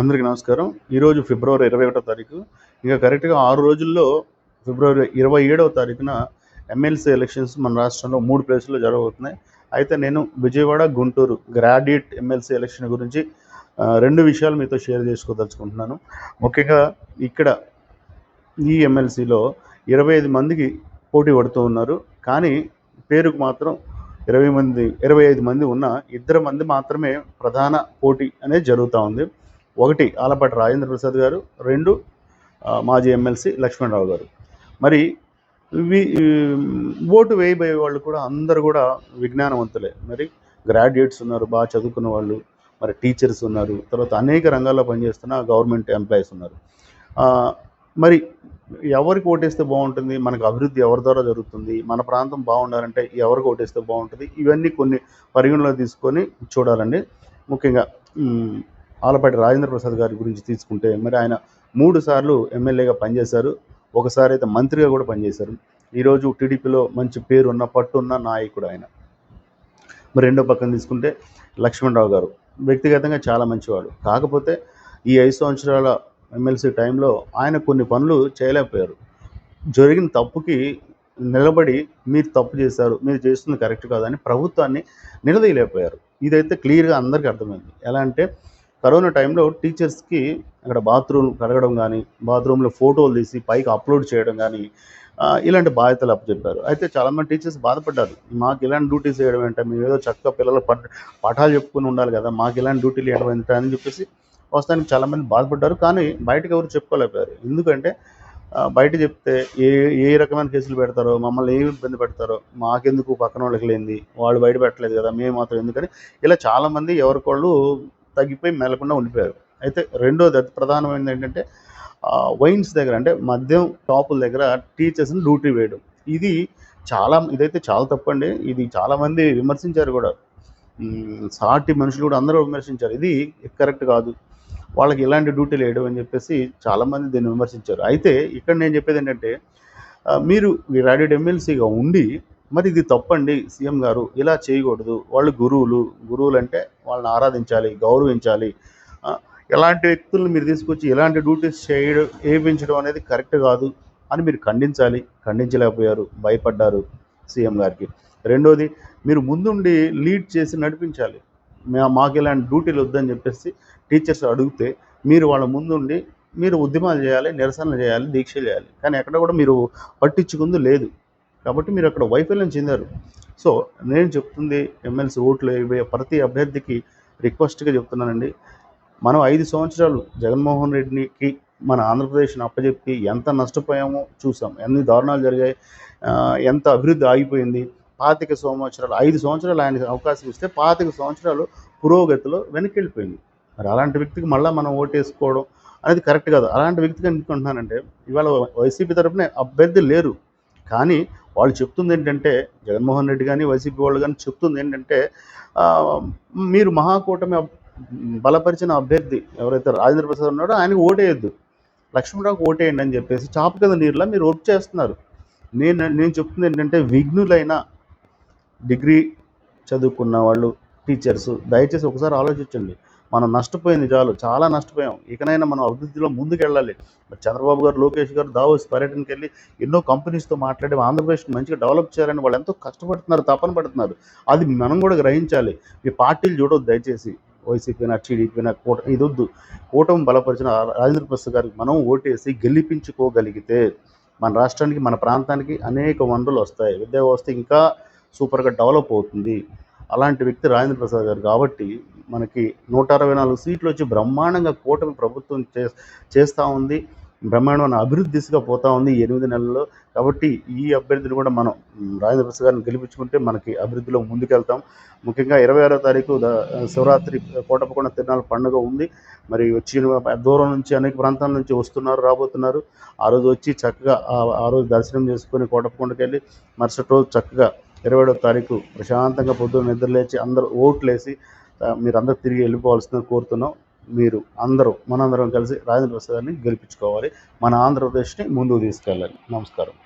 అందరికీ నమస్కారం. ఈరోజు ఫిబ్రవరి ఇరవై ఒకటో తారీఖు. ఇంకా కరెక్ట్గా ఆరు రోజుల్లో ఫిబ్రవరి ఇరవై ఏడవ తారీఖున ఎమ్మెల్సీ ఎలక్షన్స్ మన రాష్ట్రంలో మూడు ప్లేసుల్లో జరగబోతున్నాయి. అయితే నేను Vijayawada Guntur graduate MLC election గురించి రెండు విషయాలు మీతో షేర్ చేసుకోదలుచుకుంటున్నాను. ముఖ్యంగా ఇక్కడ ఈ ఎమ్మెల్సీలో ఇరవై ఐదు మందికి పోటీ పడుతూ ఉన్నారు. కానీ పేరుకు మాత్రం ఇరవై మంది ఇరవై ఐదు మంది ఉన్న ఇద్దరు మంది మాత్రమే ప్రధాన పోటీ అనేది జరుగుతూ ఉంది. ఒకటి ఆలపాటి రాజేంద్ర ప్రసాద్ గారు రెండు మాజీ ఎమ్మెల్సీ లక్ష్మణరావు గారు. మరి ఓటు వేయబోయే వాళ్ళు కూడా అందరు కూడా విజ్ఞానవంతులే. మరి గ్రాడ్యుయేట్స్ ఉన్నారు బాగా చదువుకున్న వాళ్ళు మరి టీచర్స్ ఉన్నారు తర్వాత అనేక రంగాల్లో పనిచేస్తున్న గవర్నమెంట్ ఎంప్లాయీస్ ఉన్నారు. మరి ఎవరికి ఓటేస్తే బాగుంటుంది? మనకు అభివృద్ధి ఎవరి ద్వారా జరుగుతుంది? మన ప్రాంతం బాగుండాలంటే ఎవరికి ఓటేస్తే బాగుంటుంది? ఇవన్నీ కొన్ని పరిగణలో తీసుకొని చూడాలండి. ముఖ్యంగా ఆలపాటి రాజేంద్ర ప్రసాద్ గారి గురించి తీసుకుంటే మరి ఆయన మూడు సార్లు ఎమ్మెల్యేగా పనిచేశారు. ఒకసారి అయితే మంత్రిగా కూడా పనిచేశారు. ఈరోజు టీడీపీలో మంచి పేరు ఉన్న పట్టున్న నాయకుడు ఆయన. మరి రెండో పక్కన తీసుకుంటే లక్ష్మణరావు గారు. వ్యక్తిగతంగా చాలా మంచివాడు. కాకపోతే ఈ ఐదు సంవత్సరాల ఎమ్మెల్సీ టైంలో ఆయన కొన్ని పనులు చేయలేకపోయారు. జరిగిన తప్పుకి నిలబడి మీరు తప్పు చేశారు మీరు చేస్తుంది కరెక్ట్ కాదని ప్రభుత్వాన్ని నిలదీయలేకపోయారు. ఇదైతే క్లియర్గా అందరికీ అర్థమైంది. ఎలా అంటే కరోనా టైంలో టీచర్స్కి అక్కడ బాత్రూమ్ కడగడం కానీ బాత్రూంలో ఫోటోలు తీసి పైకి అప్లోడ్ చేయడం కానీ ఇలాంటి బాధ్యతలు అప్పచెప్పారు. అయితే చాలామంది టీచర్స్ బాధపడ్డారు. మాకు ఇలాంటి డ్యూటీస్ చేయడం ఏంటంటే మేము ఏదో చక్కగా పిల్లలు పాఠాలు చెప్పుకుని ఉండాలి కదా మాకు ఇలాంటి డ్యూటీలు వేయడం ఏంటంటే అని చెప్పేసి వస్తానికి చాలామంది బాధపడ్డారు. కానీ బయటకు ఎవరు చెప్పుకోలేకపోయారు. ఎందుకంటే బయట చెప్తే ఏ ఏ రకమైన కేసులు పెడతారో మమ్మల్ని ఏమి ఇబ్బంది పెడతారో మాకెందుకు పక్కన వాళ్ళకి లేనిది వాళ్ళు బయట పెట్టలేదు కదా మేము మాత్రం ఎందుకని ఇలా చాలామంది ఎవరికోళ్ళు తగ్గిపోయి మెలకుండా ఉండిపోయారు. అయితే రెండోది అతి ప్రధానమైనది ఏంటంటే వైన్స్ దగ్గర అంటే మద్యం టాపుల దగ్గర టీచర్స్ని డ్యూటీ వేయడం. ఇది చాలా ఇదైతే చాలా తప్పండి. ఇది చాలామంది విమర్శించారు కూడా. సాటి మనుషులు కూడా అందరూ విమర్శించారు. ఇది కరెక్ట్ కాదు. వాళ్ళకి ఇలాంటి డ్యూటీలు వేయడం అని చెప్పేసి చాలామంది దీన్ని విమర్శించారు. అయితే ఇక్కడ నేను చెప్పేది ఏంటంటే మీరు గ్రాడ్యుయేట్ ఎమ్మెల్సీగా ఉండి మరి ఇది తప్పండి సీఎం గారు. ఇలా చేయకూడదు. వాళ్ళు గురువులు. గురువులు అంటే వాళ్ళని ఆరాధించాలి గౌరవించాలి. ఎలాంటి వ్యక్తులను మీరు తీసుకొచ్చి ఎలాంటి డ్యూటీస్ చేయడం వేయించడం అనేది కరెక్ట్ కాదు అని మీరు ఖండించాలి. ఖండించలేకపోయారు. భయపడ్డారు సీఎం గారికి. రెండోది మీరు ముందుండి లీడ్ చేసి నడిపించాలి. మాకు ఇలాంటి డ్యూటీలు వద్దని చెప్పేసి టీచర్స్ అడిగితే మీరు వాళ్ళ ముందుండి మీరు ఉద్యమాలు చేయాలి నిరసనలు చేయాలి దీక్ష చేయాలి. కానీ ఎక్కడ కూడా మీరు పట్టించుకుంది లేదు. కాబట్టి మీరు అక్కడ వైఫల్యం చెందారు. సో నేను చెప్తుంది ఎమ్మెల్సీ ఓట్లు ఇవే ప్రతి అభ్యర్థికి రిక్వెస్ట్గా చెప్తున్నానండి. మనం ఐదు సంవత్సరాలు జగన్మోహన్ రెడ్డికి మన ఆంధ్రప్రదేశ్ని అప్పచెప్పి ఎంత నష్టపోయామో చూసాం. ఎన్ని దారుణాలు జరిగాయి ఎంత అభివృద్ధి ఆగిపోయింది. పాతిక సంవత్సరాలు ఐదు సంవత్సరాలు ఆయనకి అవకాశం ఇస్తే పాతిక సంవత్సరాలు పురోగతిలో వెనక్కి వెళ్ళిపోయింది మరి అలాంటి వ్యక్తికి మళ్ళీ మనం ఓటేసుకోవడం అనేది కరెక్ట్ కాదు. అలాంటి వ్యక్తికి ఎందుకుంటున్నానంటే ఇవాళ వైసీపీ తరఫున అభ్యర్థి లేరు. కానీ వాళ్ళు చెప్తుంది ఏంటంటే జగన్మోహన్ రెడ్డి కానీ వైసీపీ వాళ్ళు కానీ చెప్తుంది ఏంటంటే మీరు మహాకూటమి బలపరిచిన అభ్యర్థి ఎవరైతే రాజేంద్ర ప్రసాద్ ఉన్నాడో ఆయనకు ఓటేయద్దు. లక్ష్మణరావుకు ఓటేయండి అని చెప్పేసి చాప కింద నీరులా మీరు ఓట్ చేస్తున్నారు. నేను నేను చెప్తుంది ఏంటంటే విఘ్నులైన డిగ్రీ చదువుకున్న వాళ్ళు టీచర్స్ దయచేసి ఒకసారి ఆలోచించండి. మనం నష్టపోయింది చాలు చాలా నష్టపోయాం. ఇకనైనా మనం అభివృద్ధిలో ముందుకెళ్ళాలి. మరి చంద్రబాబు గారు లోకేష్ గారు దావోస్ పర్యటనకి వెళ్ళి ఎన్నో కంపెనీస్తో మాట్లాడి ఆంధ్రప్రదేశ్ మంచిగా డెవలప్ చేయాలని వాళ్ళు ఎంతో కష్టపడుతున్నారు తపన పడుతున్నారు. అది మనం కూడా గ్రహించాలి. ఈ పార్టీలు చూడొద్దు దయచేసి. వైసీపీనా టీడీపీనా కూట ఇది వద్దు కూటమి బలపరిచిన రాజేంద్ర ప్రసాద్ గారికి మనం ఓటేసి గెలిపించుకోగలిగితే మన రాష్ట్రానికి మన ప్రాంతానికి అనేక వనరులు వస్తాయి. విద్యా వ్యవస్థ ఇంకా సూపర్గా డెవలప్ అవుతుంది. అలాంటి వ్యక్తి రాజేంద్ర ప్రసాద్ గారు కాబట్టి మనకి నూట అరవై నాలుగు సీట్లు వచ్చి బ్రహ్మాండంగా కూటమి ప్రభుత్వం చే చేస్తూ ఉంది. బ్రహ్మాండమైన అభివృద్ధి దిశగా పోతా ఉంది ఎనిమిది నెలల్లో. కాబట్టి ఈ అభ్యర్థిని కూడా మనం రాజేంద్ర ప్రసాద్ గారిని గెలిపించుకుంటే మనకి అభివృద్ధిలో ముందుకెళ్తాం. ముఖ్యంగా ఇరవై ఆరో తారీఖు శివరాత్రి కోటపకొండ తిరునాళ్ళ పండుగ ఉంది. మరి వచ్చిన దూరం నుంచి అనేక ప్రాంతాల నుంచి వస్తున్నారు రాబోతున్నారు. ఆ రోజు వచ్చి చక్కగా ఆ- ఆ రోజు దర్శనం చేసుకొని కోటపకొండకి వెళ్ళి మరుసటి రోజు చక్కగా ఇరవై ఏడో తారీఖు ప్రశాంతంగా పొద్దున్న నిద్రలేచి అందరూ ఓట్లేసి మీరు మీరందరూ తిరిగి వెళ్ళిపోవాల్సిందని కోరుతున్నాం. మీరు అందరూ మనందరం కలిసి రాజేంద్ర ప్రసాద్ని గెలిపించుకోవాలి. మన ఆంధ్రప్రదేశ్ని ముందుకు తీసుకెళ్ళాలి. నమస్కారం.